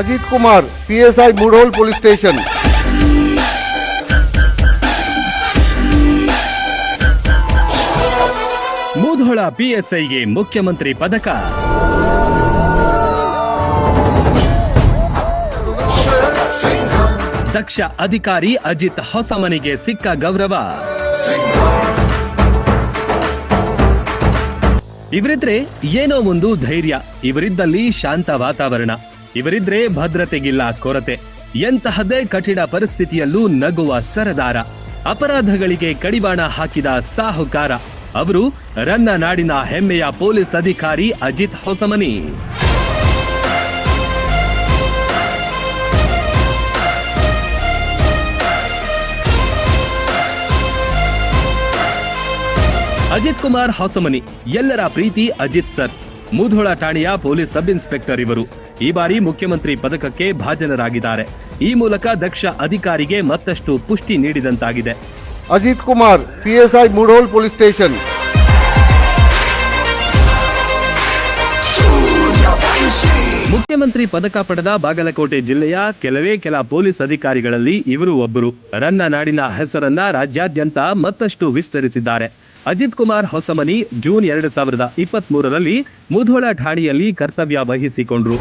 Ajith Kumar PSI Mudhol police station. Mudhol ಪಿಎಸ್ಐಗೆ ಮುಖ್ಯಮಂತ್ರಿ ಪದಕ. ದಕ್ಷ ಅಧಿಕಾರಿ ಅಜಿತ್ ಹೊಸಮನಿಗೆ ಸಿಕ್ಕ ಗೌರವ. ಇವರಿದ್ರೆ ಏನೋ ಒಂದು ಧೈರ್ಯ, ಇವರಿದ್ದಲ್ಲಿ ಶಾಂತ ವಾತಾವರಣ. ಇವರಿದ್ರೆ ಭದ್ರತೆಗಿಲ್ಲ ಕೊರತೆ. ಎಂತಹದೇ ಕಠಿಣ ಪರಿಸ್ಥಿತಿಯಲ್ಲೂ ನಗುವ ಸರದಾರ. ಅಪರಾಧಗಳಿಗೆ ಕಡಿವಾಣ ಹಾಕಿದ ಸಾಹುಕಾರ. ಅವರು ರನ್ನ ನಾಡಿನ ಹೆಮ್ಮೆಯ ಪೊಲೀಸ್ ಅಧಿಕಾರಿ ಅಜಿತ್ ಹೊಸಮನಿ. ಅಜಿತ್ ಕುಮಾರ್ ಹೊಸಮನಿ, ಎಲ್ಲರ ಪ್ರೀತಿ ಅಜಿತ್ ಸರ್. ಮುಧೋಳ ಠಾಣೆಯ ಪೊಲೀಸ್ ಸಬ್ ಇನ್ಸ್ಪೆಕ್ಟರ್ ಇವರು. ಈ ಬಾರಿ ಮುಖ್ಯಮಂತ್ರಿ ಪದಕಕ್ಕೆ ಭಾಜನರಾಗಿದ್ದಾರೆ. ಈ ಮೂಲಕ ದಕ್ಷ ಅಧಿಕಾರಿಗೆ ಮತ್ತಷ್ಟು ಪುಷ್ಟಿ ನೀಡಿದಂತಾಗಿದೆ. Ajith Kumar PSI Mudhol police station ಮುಖ್ಯಮಂತ್ರಿ ಪದಕ ಪಡೆದ ಬಾಗಲಕೋಟೆ ಜಿಲ್ಲೆಯ ಕೆಲವೇ ಕೆಲ ಪೊಲೀಸ್ ಅಧಿಕಾರಿಗಳಲ್ಲಿ ಇವರು ಒಬ್ಬರು. ರನ್ನ ನಾಡಿನ ಹೆಸರನ್ನ ರಾಜ್ಯಾದ್ಯಂತ ಮತ್ತಷ್ಟು ವಿಸ್ತರಿಸಿದ್ದಾರೆ. ಅಜಿತ್ ಕುಮಾರ್ ಹೊಸಮನಿ ಜೂನ್ ಎರಡು ಸಾವಿರದ ಇಪ್ಪತ್ತ್ ಮೂರರಲ್ಲಿ ಮುಧೋಳ ಠಾಣೆಯಲ್ಲಿ ಕರ್ತವ್ಯ ವಹಿಸಿಕೊಂಡ್ರು.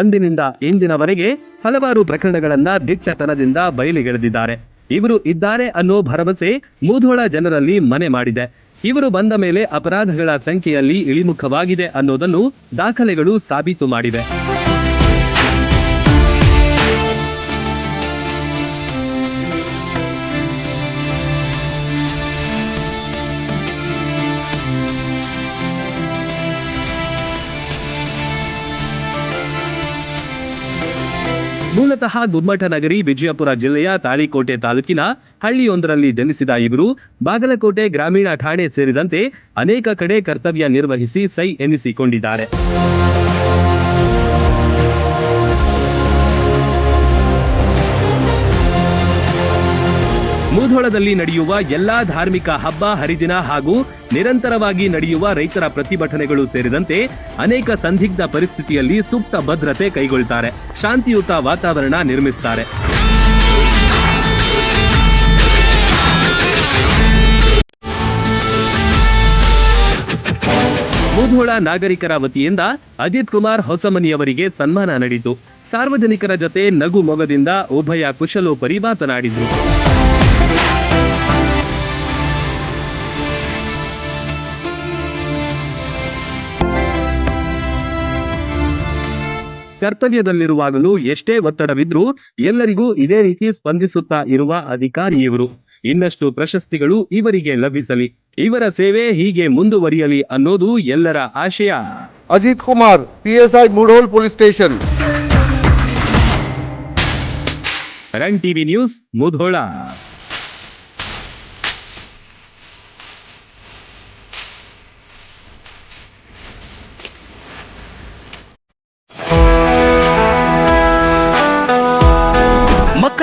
ಅಂದಿನಿಂದ ಇಂದಿನವರೆಗೆ ಹಲವಾರು ಪ್ರಕರಣಗಳನ್ನ ದಿಟ್ಟತನದಿಂದ ಬಯಲಿಗೆಳೆದಿದ್ದಾರೆ. ಇವರು ಇದ್ದಾರೆ ಅನ್ನೋ ಭರವಸೆ ಮೂಧೋಳ ಜನರಲ್ಲಿ ಮನೆ ಮಾಡಿದೆ. ಇವರು ಬಂದ ಮೇಲೆ ಅಪರಾಧಗಳ ಸಂಖ್ಯೆಯಲ್ಲಿ ಇಳಿಮುಖವಾಗಿದೆ ಅನ್ನೋದನ್ನು ದಾಖಲೆಗಳು ಸಾಬೀತು ಮಾಡಿವೆ. ಮೂಲತಃ ಗುಮ್ಮಟ ನಗರಿ ವಿಜಯಪುರ ಜಿಲ್ಲೆಯ ತಾಳಿಕೋಟೆ ತಾಲೂಕಿನ ಹಳ್ಳಿಯೊಂದರಲ್ಲಿ ಜನಿಸಿದ ಇವರು ಬಾಗಲಕೋಟೆ ಗ್ರಾಮೀಣ ಠಾಣೆ ಸೇರಿದಂತೆ ಅನೇಕ ಕಡೆ ಕರ್ತವ್ಯ ನಿರ್ವಹಿಸಿ ಸೈ ಎನ್ನಿಸಿಕೊಂಡಿದ್ದಾರೆ ಮುಧೋಳದಲ್ಲಿ ನಡೆಯುವ ಎಲ್ಲಾ ಧಾರ್ಮಿಕ ಹಬ್ಬ, ಹರಿದಿನ ಹಾಗೂ ನಿರಂತರವಾಗಿ ನಡೆಯುವ ರೈತರ ಪ್ರತಿಭಟನೆಗಳು ಸೇರಿದಂತೆ ಅನೇಕ ಸಂದಿಗ್ಧ ಪರಿಸ್ಥಿತಿಯಲ್ಲಿ ಸೂಕ್ತ ಭದ್ರತೆ ಕೈಗೊಳ್ತಾರೆ. ಶಾಂತಿಯುತ ವಾತಾವರಣ ನಿರ್ಮಿಸುತ್ತಾರೆ ಮೂಧೋಳ ನಾಗರಿಕರ ವತಿಯಿಂದ ಅಜಿತ್ ಕುಮಾರ್ ಹೊಸಮನಿಯವರಿಗೆ ಸನ್ಮಾನ ನಡೆಯಿತು ಸಾರ್ವಜನಿಕರ ಜತೆ ನಗು ಮೊಗದಿಂದ ಉಭಯ ಕುಶಲೋಪರಿ ಮಾತನಾಡಿದ್ರು. ಕರ್ತವ್ಯದಲ್ಲಿರುವಾಗಲೂ ಎಷ್ಟೇ ಒತ್ತಡವಿದ್ರೂ ಎಲ್ಲರಿಗೂ ಇದೇ ರೀತಿ ಸ್ಪಂದಿಸುತ್ತಾ ಇರುವ ಅಧಿಕಾರಿ ಇವರು. ಇನ್ನಷ್ಟು ಪ್ರಶಸ್ತಿಗಳು ಇವರಿಗೆ ಲಭಿಸಲಿ. ಇವರ ಸೇವೆ ಹೀಗೆ ಮುಂದುವರಿಯಲಿ ಅನ್ನೋದು ಎಲ್ಲರ ಆಶಯ. Ajith Kumar PSI Mudhol police station. Run TV news Mudhol.